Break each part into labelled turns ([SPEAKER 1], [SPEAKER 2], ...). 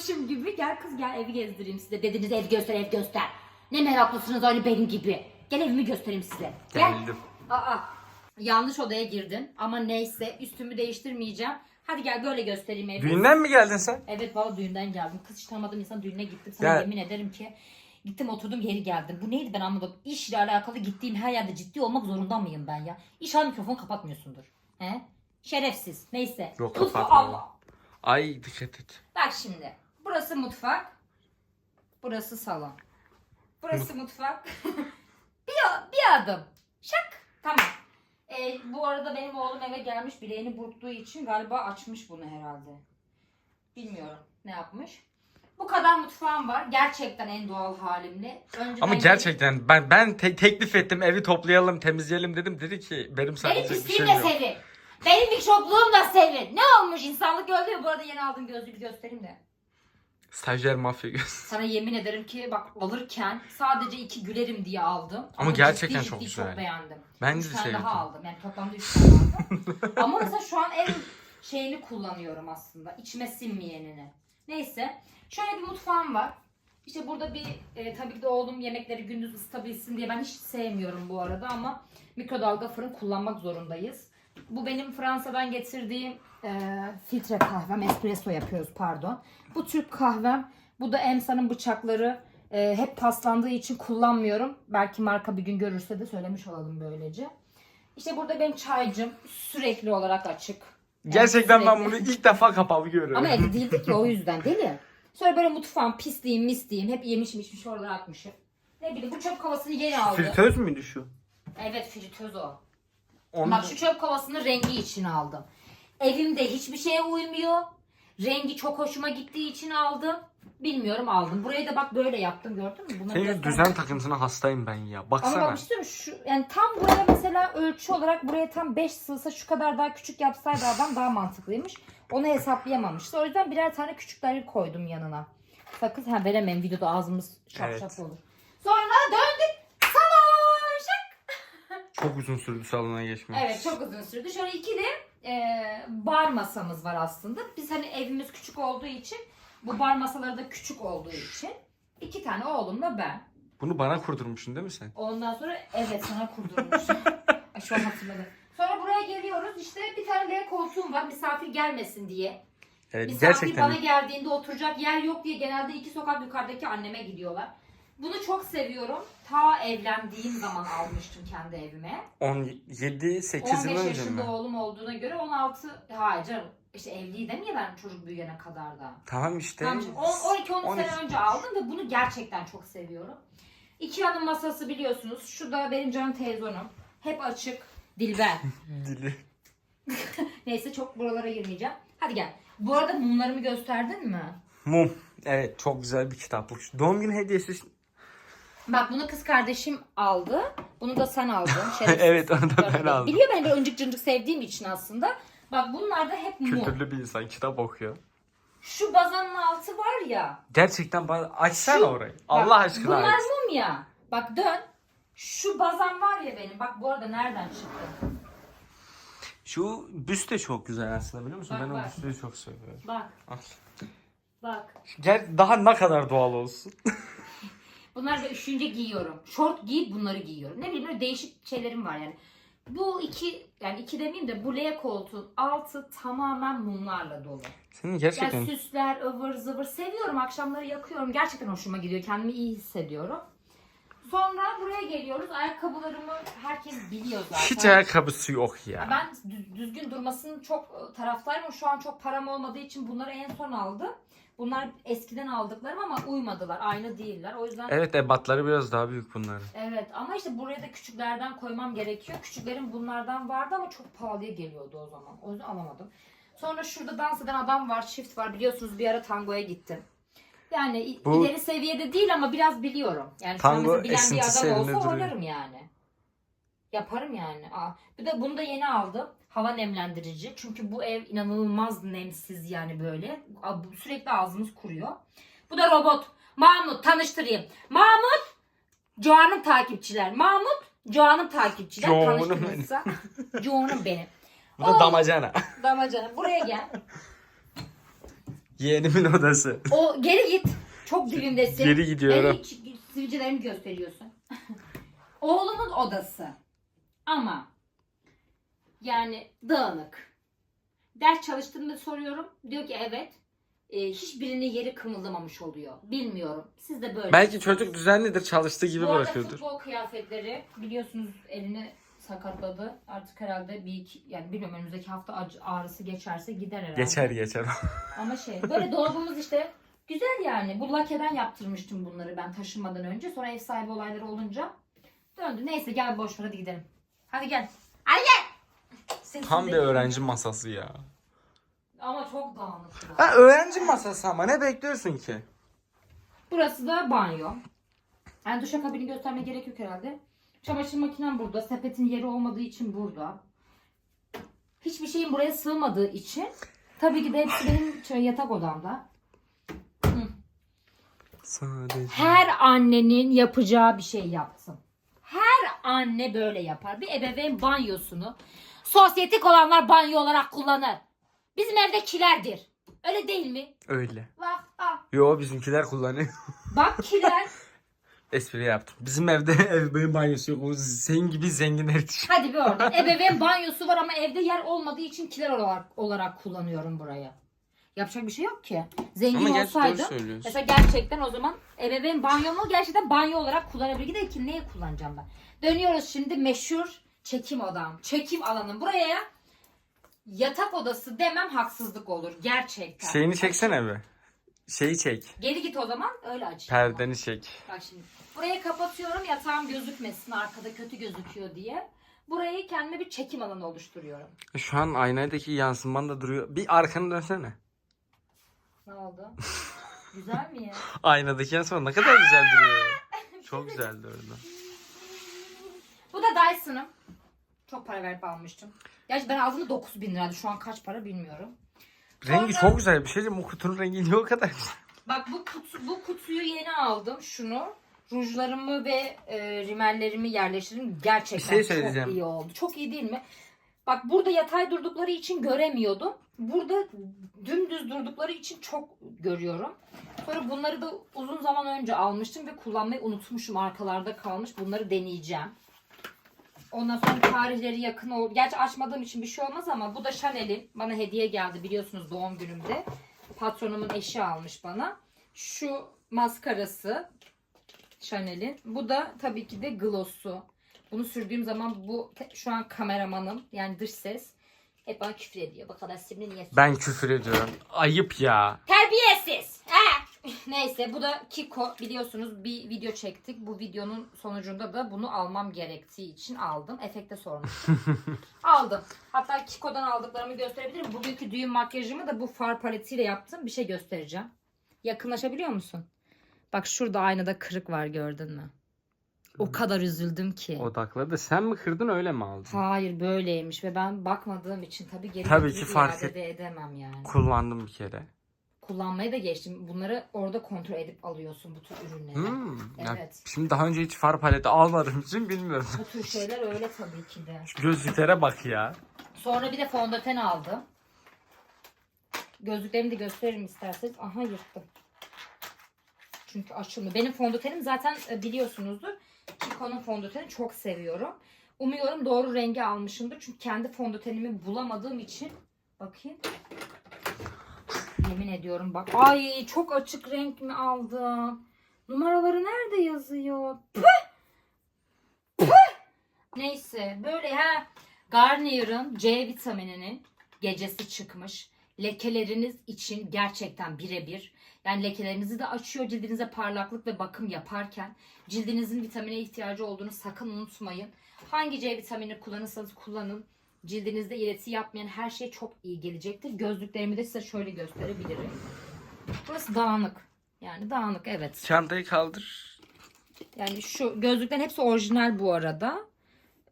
[SPEAKER 1] almışım gibi. Gel kız gel evi gezdireyim size. Dediniz ev göster ev göster. Ne meraklısınız öyle benim gibi. Gel evimi göstereyim size. Gel.
[SPEAKER 2] Geldim.
[SPEAKER 1] Aa, yanlış odaya girdin ama neyse üstümü değiştirmeyeceğim. Hadi gel böyle göstereyim evi.
[SPEAKER 2] Düğünden mi geldin sen?
[SPEAKER 1] Evet valla düğünden geldim. Kız hiç tanımadığım insan düğüne gittim. Sana
[SPEAKER 2] Gel.
[SPEAKER 1] yemin ederim ki gittim oturdum geri geldim. Bu neydi ben anlamadım. İşle alakalı gittiğim her yerde ciddi olmak zorunda mıyım ben ya? İnşallah mikrofonu kapatmıyorsundur. He? Şerefsiz. Neyse.
[SPEAKER 2] Yok, kapatmıyorum.
[SPEAKER 1] Allah.
[SPEAKER 2] Ay dikkat et.
[SPEAKER 1] Bak şimdi. Burası mutfak. Burası salon. Burası mutfak. bir, bir adım. Şak. Tamam. Ee, bu arada benim oğlum eve gelmiş bileğini burktuğu için galiba açmış bunu herhalde. Bilmiyorum ne yapmış. Bu kadar mutfağım var. Gerçekten en doğal halimle. Önceden
[SPEAKER 2] Ama gerçekten ben ben te- teklif ettim evi toplayalım temizleyelim dedim. Dedi ki benim
[SPEAKER 1] Benim
[SPEAKER 2] saklayacak bir
[SPEAKER 1] pisliğim
[SPEAKER 2] şeyim
[SPEAKER 1] de
[SPEAKER 2] yok.
[SPEAKER 1] sevin. Benim mikropluğum da sevin. Ne olmuş insanlık öldü ya. Bu arada yeni aldığım gözlüğü bir göstereyim de.
[SPEAKER 2] Stajyer mafya göz.
[SPEAKER 1] Sana yemin ederim ki bak alırken sadece iki gülerim diye aldım.
[SPEAKER 2] Ama gerçekten çok güzel.
[SPEAKER 1] çok beğendim.
[SPEAKER 2] Ben
[SPEAKER 1] üç
[SPEAKER 2] de
[SPEAKER 1] tane
[SPEAKER 2] sevdim.
[SPEAKER 1] daha aldım. Yani toplamda üç tane aldım. Ama mesela şu an en şeyini kullanıyorum aslında. İçime sinmeyenini. Neyse. Şöyle bir mutfağım var. İşte burada bir e, tabii ki de oğlum yemekleri gündüz ısıtabilsin diye ben hiç sevmiyorum bu arada ama mikrodalga fırın kullanmak zorundayız. Bu benim Fransa'dan getirdiğim e, filtre kahvem. Espresso yapıyoruz pardon. Bu Türk kahvem. Bu da Emsa'nın bıçakları. E, hep paslandığı için kullanmıyorum. Belki marka bir gün görürse de söylemiş olalım böylece. İşte burada benim çaycım sürekli olarak açık. Yani
[SPEAKER 2] Gerçekten ben
[SPEAKER 1] sürekli.
[SPEAKER 2] bunu ilk defa kapalı görüyorum.
[SPEAKER 1] Ama evde değildik ki o yüzden deli. Sonra böyle mutfağım pisliğim mistiğim hep yemişim içmiş oralara atmışım. Ne bileyim bu çöp kovasını yeni aldı.
[SPEAKER 2] Fritöz müydü şu?
[SPEAKER 1] Evet fritöz o.
[SPEAKER 2] Onu
[SPEAKER 1] Bak şu çöp kovasını rengi için aldım. Evimde hiçbir şeye uymuyor. Rengi çok hoşuma gittiği için aldım. Bilmiyorum aldım. Burayı da bak böyle yaptım gördün mü? Bunları
[SPEAKER 2] Senin düzen takıntısına hastayım ben ya.
[SPEAKER 1] Ama
[SPEAKER 2] Baksana.
[SPEAKER 1] bak istiyorum şu yani tam buraya mesela ölçü olarak buraya tam 5 sığsa şu kadar daha küçük yapsaydı adam daha mantıklıymış. Onu hesaplayamamıştı. O yüzden birer tane küçükleri koydum yanına. Sakın ha veremem videoda ağzımız şap
[SPEAKER 2] Evet.
[SPEAKER 1] şap olur. Sonra döndük salon şak.
[SPEAKER 2] Çok uzun sürdü salona geçmek.
[SPEAKER 1] Evet çok uzun sürdü. Şöyle iki de e, bar masamız var aslında. Biz hani evimiz küçük olduğu için bu bar masaları da küçük olduğu için iki tane oğlumla ben.
[SPEAKER 2] Bunu bana kurdurmuşsun değil mi sen?
[SPEAKER 1] Ondan sonra evet sana kurdurmuşum. Ay, Şu an hatırladım. Sonra buraya geliyoruz işte bir tane L koltuğum var misafir gelmesin diye.
[SPEAKER 2] Evet
[SPEAKER 1] Misafir
[SPEAKER 2] gerçekten.
[SPEAKER 1] bana geldiğinde oturacak yer yok diye genelde iki sokak yukarıdaki anneme gidiyorlar. Bunu çok seviyorum. Ta evlendiğim zaman almıştım kendi evime.
[SPEAKER 2] 17 8
[SPEAKER 1] 15
[SPEAKER 2] yıl önce
[SPEAKER 1] yaşında
[SPEAKER 2] mi?
[SPEAKER 1] oğlum olduğuna göre 16 hayır canım işte evliydim ya ben çocuk büyüyene kadar da.
[SPEAKER 2] Tamam işte.
[SPEAKER 1] Tamam, 12-13
[SPEAKER 2] 12.
[SPEAKER 1] sene önce aldım ve bunu gerçekten çok seviyorum. Ikea'nın masası biliyorsunuz. Şu da benim canım televizyonum. Hep açık. Dilber.
[SPEAKER 2] Dili.
[SPEAKER 1] Neyse çok buralara girmeyeceğim. Hadi gel. Bu arada mumlarımı gösterdin mi?
[SPEAKER 2] Mum. Evet çok güzel bir kitaplık. Doğum günü hediyesi.
[SPEAKER 1] Bak bunu kız kardeşim aldı. Bunu da sen aldın. Şerefsiz.
[SPEAKER 2] evet onu da ben aldım.
[SPEAKER 1] Biliyor beni böyle öncük cıncık sevdiğim için aslında. Bak bunlar da hep mum.
[SPEAKER 2] Kültürlü bir insan kitap okuyor.
[SPEAKER 1] Şu bazanın altı var ya.
[SPEAKER 2] Gerçekten bana açsana
[SPEAKER 1] Şu-
[SPEAKER 2] orayı.
[SPEAKER 1] Bak,
[SPEAKER 2] Allah aşkına
[SPEAKER 1] Bunlar
[SPEAKER 2] aç.
[SPEAKER 1] mum ya. Bak dön. Şu bazan var ya benim. Bak bu arada nereden çıktı?
[SPEAKER 2] Şu büst de çok güzel aslında biliyor musun?
[SPEAKER 1] Bak,
[SPEAKER 2] ben o
[SPEAKER 1] bak.
[SPEAKER 2] büstü çok seviyorum.
[SPEAKER 1] Bak
[SPEAKER 2] Al.
[SPEAKER 1] bak.
[SPEAKER 2] Gel daha ne kadar doğal olsun.
[SPEAKER 1] Bunları da üşüyünce giyiyorum. Şort giyip bunları giyiyorum. Ne bileyim böyle değişik şeylerim var yani. Bu iki yani iki demeyeyim de bu L koltuğun altı tamamen mumlarla dolu.
[SPEAKER 2] Senin gerçekten
[SPEAKER 1] Yani süsler, ıvır zıvır seviyorum. Akşamları yakıyorum. Gerçekten hoşuma gidiyor. Kendimi iyi hissediyorum. Sonra buraya geliyoruz. Ayakkabılarımı herkes biliyor zaten.
[SPEAKER 2] hiç ayakkabısı yok ya.
[SPEAKER 1] Ben düz- düzgün durmasının çok e, taraftayım ama şu an çok param olmadığı için bunları en son aldım. Bunlar eskiden aldıklarım ama uymadılar. Aynı değiller. O yüzden
[SPEAKER 2] Evet ebatları biraz daha büyük bunların.
[SPEAKER 1] Evet ama işte buraya da küçüklerden koymam gerekiyor. Küçüklerin bunlardan vardı ama çok pahalıya geliyordu o zaman. O yüzden alamadım. Sonra şurada dans eden adam var, çift var. Biliyorsunuz bir ara tangoya gittim. Yani
[SPEAKER 2] Bu-
[SPEAKER 1] ileri seviyede değil ama biraz biliyorum. Yani şu
[SPEAKER 2] Tango
[SPEAKER 1] mesela bilen bir
[SPEAKER 2] esintisi
[SPEAKER 1] adam
[SPEAKER 2] elinde
[SPEAKER 1] olsa
[SPEAKER 2] duruyor.
[SPEAKER 1] oynarım yani. Yaparım yani. Aa, bir de bunu da yeni aldım. Hava nemlendirici. Çünkü bu ev inanılmaz nemsiz yani böyle. Sürekli ağzımız kuruyor. Bu da robot. Mahmut tanıştırayım. Mahmut Joan'ın takipçiler. Mahmut Joan'ın takipçiler.
[SPEAKER 2] Joan'ım
[SPEAKER 1] Tanıştırırsa. Joan'ım benim.
[SPEAKER 2] Bu da damacana.
[SPEAKER 1] Damacana buraya gel.
[SPEAKER 2] Yeğenimin odası.
[SPEAKER 1] O geri git. Çok dibimdesin.
[SPEAKER 2] Geri gidiyorum.
[SPEAKER 1] Beni sivilcelerimi gösteriyorsun. Oğlumun odası. Ama yani dağınık. Ders çalıştığımda soruyorum. Diyor ki evet. Ee, hiçbirinin yeri kımıldamamış oluyor. Bilmiyorum. Siz de böyle.
[SPEAKER 2] Belki çocuk düzenlidir çalıştığı gibi
[SPEAKER 1] Bu arada
[SPEAKER 2] bırakıyordur.
[SPEAKER 1] futbol kıyafetleri biliyorsunuz elini sakatladı. Artık herhalde bir iki yani bilmiyorum önümüzdeki hafta acı- ağrısı geçerse gider herhalde.
[SPEAKER 2] Geçer geçer.
[SPEAKER 1] Ama şey böyle dolabımız işte güzel yani. Bu lakeden yaptırmıştım bunları ben taşınmadan önce. Sonra ev sahibi olayları olunca döndü. Neyse gel boş ver hadi gidelim. Hadi gel. Hadi gel. Sessiz
[SPEAKER 2] Tam bir
[SPEAKER 1] bekle.
[SPEAKER 2] öğrenci masası ya.
[SPEAKER 1] Ama çok dağınık. ya.
[SPEAKER 2] Ha öğrenci masası ama ne bekliyorsun ki?
[SPEAKER 1] Burası da banyo. Yani duşakabini göstermeye gerek yok herhalde. Çamaşır makinem burada. Sepetin yeri olmadığı için burada. Hiçbir şeyin buraya sığmadığı için tabii ki de hepsi benim şöyle yatak odamda.
[SPEAKER 2] Sadece.
[SPEAKER 1] Her annenin yapacağı bir şey yaptım. Anne böyle yapar. Bir ebeveyn banyosunu sosyetik olanlar banyo olarak kullanır. Bizim evde kilerdir. Öyle değil mi?
[SPEAKER 2] Öyle.
[SPEAKER 1] Bak bak.
[SPEAKER 2] Yo bizimkiler kullanıyor.
[SPEAKER 1] Bak kiler.
[SPEAKER 2] Espri yaptım. Bizim evde ev benim banyosu yok. O senin gibi zenginler için.
[SPEAKER 1] Hadi bir orada. Ebeveyn banyosu var ama evde yer olmadığı için kiler olarak, olarak kullanıyorum burayı. Yapacak bir şey yok ki. Zengin
[SPEAKER 2] Ama gerçi doğru
[SPEAKER 1] olsaydım
[SPEAKER 2] söylüyorsun.
[SPEAKER 1] mesela gerçekten o zaman ebeveyn banyomu gerçekten banyo olarak kullanabilir. De ki neyi kullanacağım ben? Dönüyoruz şimdi meşhur çekim odam. Çekim alanım. Buraya yatak odası demem haksızlık olur. Gerçekten.
[SPEAKER 2] Şeyini çeksene be. Şeyi çek.
[SPEAKER 1] Geri git o zaman öyle aç.
[SPEAKER 2] Perdeni çek.
[SPEAKER 1] Bak şimdi. Burayı kapatıyorum yatağım gözükmesin arkada kötü gözüküyor diye. Burayı kendime bir çekim alanı oluşturuyorum.
[SPEAKER 2] Şu an aynadaki yansıman da duruyor. Bir arkanı dönsene.
[SPEAKER 1] Ne oldu? Güzel mi?
[SPEAKER 2] Aynadaki yansıman ne kadar güzel duruyor. Çok güzel durdu.
[SPEAKER 1] Bu da Dyson'ım. Çok para verip almıştım. Gerçi ben aldığımda 9000 bin liraydı. Şu an kaç para bilmiyorum.
[SPEAKER 2] Rengi
[SPEAKER 1] Sonra-
[SPEAKER 2] çok güzel. Bir şey diyeyim. O kutunun rengi niye o kadar güzel?
[SPEAKER 1] Bak bu kutu, bu kutuyu yeni aldım. Şunu. Rujlarımı ve e, rimellerimi yerleştirdim. Gerçekten
[SPEAKER 2] Bir şey söyleyeceğim.
[SPEAKER 1] çok iyi oldu. Çok iyi değil mi? Bak burada yatay durdukları için göremiyordum. Burada dümdüz durdukları için çok görüyorum. Sonra bunları da uzun zaman önce almıştım ve kullanmayı unutmuşum. Arkalarda kalmış. Bunları deneyeceğim. Ondan sonra tarihleri yakın oldu. Gerçi açmadığım için bir şey olmaz ama bu da Chanel'in. Bana hediye geldi biliyorsunuz doğum günümde. Patronumun eşi almış bana. Şu maskarası Chanel'in. Bu da tabii ki de gloss'u. Bunu sürdüğüm zaman bu şu an kameramanım yani dış ses hep bana küfür ediyor. Bak kadar sivri niye
[SPEAKER 2] Ben küfür ediyorum. Ayıp ya.
[SPEAKER 1] Terbiyesiz. Ha! Neyse bu da Kiko biliyorsunuz bir video çektik. Bu videonun sonucunda da bunu almam gerektiği için aldım. Efekte sormuştum. aldım. Hatta Kiko'dan aldıklarımı gösterebilirim. Bugünkü düğün makyajımı da bu far paletiyle yaptım. Bir şey göstereceğim. Yakınlaşabiliyor musun? Bak şurada aynada kırık var gördün mü? O kadar üzüldüm ki.
[SPEAKER 2] Odakladı. Sen mi kırdın öyle mi aldın?
[SPEAKER 1] Hayır böyleymiş ve ben bakmadığım için tabii geri
[SPEAKER 2] Tabii ki fark et-
[SPEAKER 1] de edemem yani.
[SPEAKER 2] Kullandım bir kere.
[SPEAKER 1] Kullanmaya da geçtim. Bunları orada kontrol edip alıyorsun bu tür ürünleri.
[SPEAKER 2] Hmm. ya
[SPEAKER 1] Evet.
[SPEAKER 2] Şimdi daha önce hiç far paleti almadığım için bilmiyorum.
[SPEAKER 1] Bu tür şeyler öyle tabii ki de.
[SPEAKER 2] Şu gözlüklere bak ya.
[SPEAKER 1] Sonra bir de fondöten aldım. Gözlüklerimi de gösteririm isterseniz. Aha yırttım. Çünkü açılmıyor. Benim fondötenim zaten e, biliyorsunuzdur. Kiko'nun fondöteni çok seviyorum. Umuyorum doğru rengi almışımdır. Çünkü kendi fondötenimi bulamadığım için. Bakayım. Yemin ediyorum bak. Ay çok açık renk mi aldım? Numaraları nerede yazıyor? Püh! Püh! Neyse böyle ha. Garnier'ın C vitamininin gecesi çıkmış. Lekeleriniz için gerçekten birebir. Yani lekelerinizi de açıyor cildinize parlaklık ve bakım yaparken. Cildinizin vitamine ihtiyacı olduğunu sakın unutmayın. Hangi C vitamini kullanırsanız kullanın. Cildinizde ileti yapmayan her şey çok iyi gelecektir. Gözlüklerimi de size şöyle gösterebilirim. Burası dağınık. Yani dağınık evet.
[SPEAKER 2] Çantayı kaldır.
[SPEAKER 1] Yani şu gözlüklerin hepsi orijinal bu arada.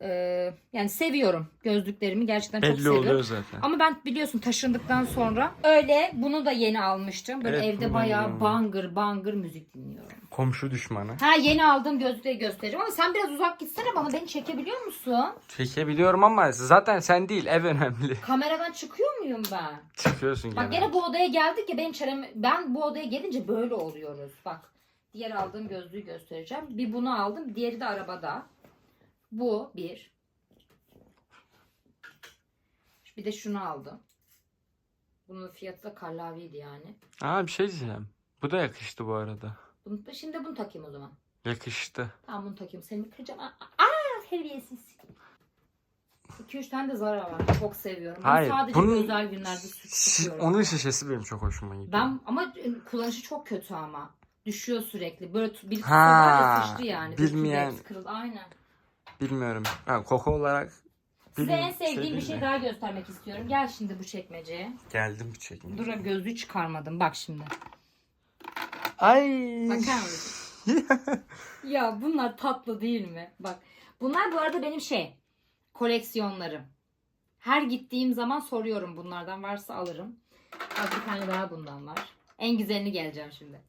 [SPEAKER 1] Ee, yani seviyorum gözlüklerimi gerçekten çok
[SPEAKER 2] Belli
[SPEAKER 1] seviyorum.
[SPEAKER 2] oluyor zaten.
[SPEAKER 1] Ama ben biliyorsun taşındıktan sonra öyle bunu da yeni almıştım. Böyle
[SPEAKER 2] Evet,
[SPEAKER 1] evde
[SPEAKER 2] bunu
[SPEAKER 1] bayağı
[SPEAKER 2] biliyorum.
[SPEAKER 1] bangır bangır müzik dinliyorum.
[SPEAKER 2] Komşu düşmanı.
[SPEAKER 1] Ha yeni aldığım gözlüğü göstereceğim ama sen biraz uzak gitsene bana beni çekebiliyor musun?
[SPEAKER 2] Çekebiliyorum ama zaten sen değil ev önemli.
[SPEAKER 1] Kameradan çıkıyor muyum ben?
[SPEAKER 2] Çıkıyorsun
[SPEAKER 1] Bak
[SPEAKER 2] gene.
[SPEAKER 1] gene bu odaya geldik ya benim çarem ben bu odaya gelince böyle oluyoruz. Bak diğer aldığım gözlüğü göstereceğim. Bir bunu aldım diğeri de arabada. Bu bir. Bir de şunu aldım. Bunun fiyatı da kallaviydi yani.
[SPEAKER 2] Aa bir şey diyeceğim. Bu da yakıştı bu arada.
[SPEAKER 1] Bunu, şimdi bunu takayım o zaman.
[SPEAKER 2] Yakıştı.
[SPEAKER 1] Tamam bunu takayım. Seni kıracağım. Aa, terbiyesiz. 2-3 tane de zarar var. Çok seviyorum. Bunu
[SPEAKER 2] Hayır,
[SPEAKER 1] sadece
[SPEAKER 2] bunun-
[SPEAKER 1] özel günlerde sıkıyorum.
[SPEAKER 2] onun şişesi benim çok hoşuma gidiyor.
[SPEAKER 1] Ben ama e, kullanışı çok kötü ama. Düşüyor sürekli. Böyle bir
[SPEAKER 2] Ha,
[SPEAKER 1] ha, sıçtı yani.
[SPEAKER 2] Bilmeyen-
[SPEAKER 1] kırıldı. Aynen.
[SPEAKER 2] Bilmiyorum. Ha, koku olarak
[SPEAKER 1] Size en sevdiğim bir
[SPEAKER 2] değil
[SPEAKER 1] şey daha göstermek istiyorum. Gel şimdi bu çekmeceye.
[SPEAKER 2] Geldim bu çekim.
[SPEAKER 1] Dur gözlüğü çıkarmadım. Bak şimdi.
[SPEAKER 2] Ay.
[SPEAKER 1] Bakar mısın? ya bunlar tatlı değil mi? Bak. Bunlar bu arada benim şey. Koleksiyonlarım. Her gittiğim zaman soruyorum bunlardan varsa alırım. Bak bir tane daha bundan var. En güzelini geleceğim şimdi.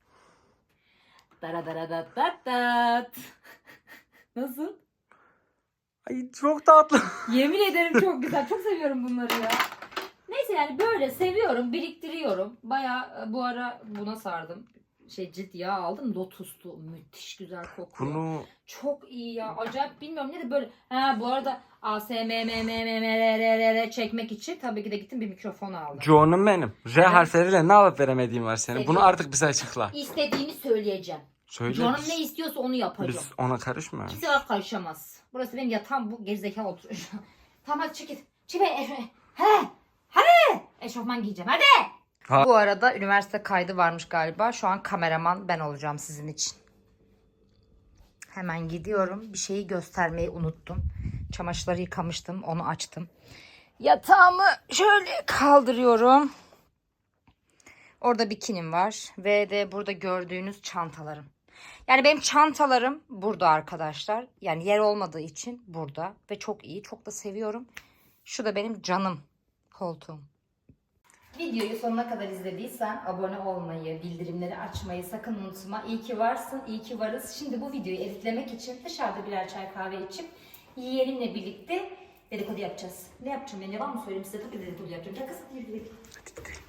[SPEAKER 1] Dara dara dat dat dat. Nasıl?
[SPEAKER 2] Ay çok tatlı.
[SPEAKER 1] Yemin ederim çok güzel. Çok seviyorum bunları ya. Neyse yani böyle seviyorum, biriktiriyorum. Baya bu ara buna sardım. Şey cilt yağı aldım. Lotus'tu. Müthiş güzel kokuyor.
[SPEAKER 2] Bunu
[SPEAKER 1] Çok iyi ya. Acayip bilmiyorum ne de böyle. Ha bu arada ASMMMMMRR çekmek için tabii ki de gittim bir mikrofon aldım.
[SPEAKER 2] John'um benim. R harfleriyle ne alıp veremediğim var senin. Bunu artık bize açıkla.
[SPEAKER 1] İstediğini söyleyeceğim.
[SPEAKER 2] Söyle.
[SPEAKER 1] Canım
[SPEAKER 2] biz-
[SPEAKER 1] ne istiyorsa onu yapacağım.
[SPEAKER 2] Biz ona karışmıyoruz.
[SPEAKER 1] Kimse var karışamaz. Burası benim yatağım bu gerizekalı oturuyor. tamam hadi be. eş- He. Hadi. Eşofman giyeceğim hadi.
[SPEAKER 2] Ha-
[SPEAKER 1] Bu arada üniversite kaydı varmış galiba. Şu an kameraman ben olacağım sizin için. Hemen gidiyorum. Bir şeyi göstermeyi unuttum. Çamaşırları yıkamıştım. Onu açtım. Yatağımı şöyle kaldırıyorum. Orada bikinim var. Ve de burada gördüğünüz çantalarım. Yani benim çantalarım burada arkadaşlar. Yani yer olmadığı için burada. Ve çok iyi. Çok da seviyorum. Şu da benim canım koltuğum. Videoyu sonuna kadar izlediysen abone olmayı, bildirimleri açmayı sakın unutma. İyi ki varsın, iyi ki varız. Şimdi bu videoyu editlemek için dışarıda birer çay kahve içip yeğenimle birlikte dedikodu yapacağız. Ne yapacağım ben yalan mı söyleyeyim size? Tabii dedikodu yapacağım. Şakası değil. değil.
[SPEAKER 2] Hadi gidelim.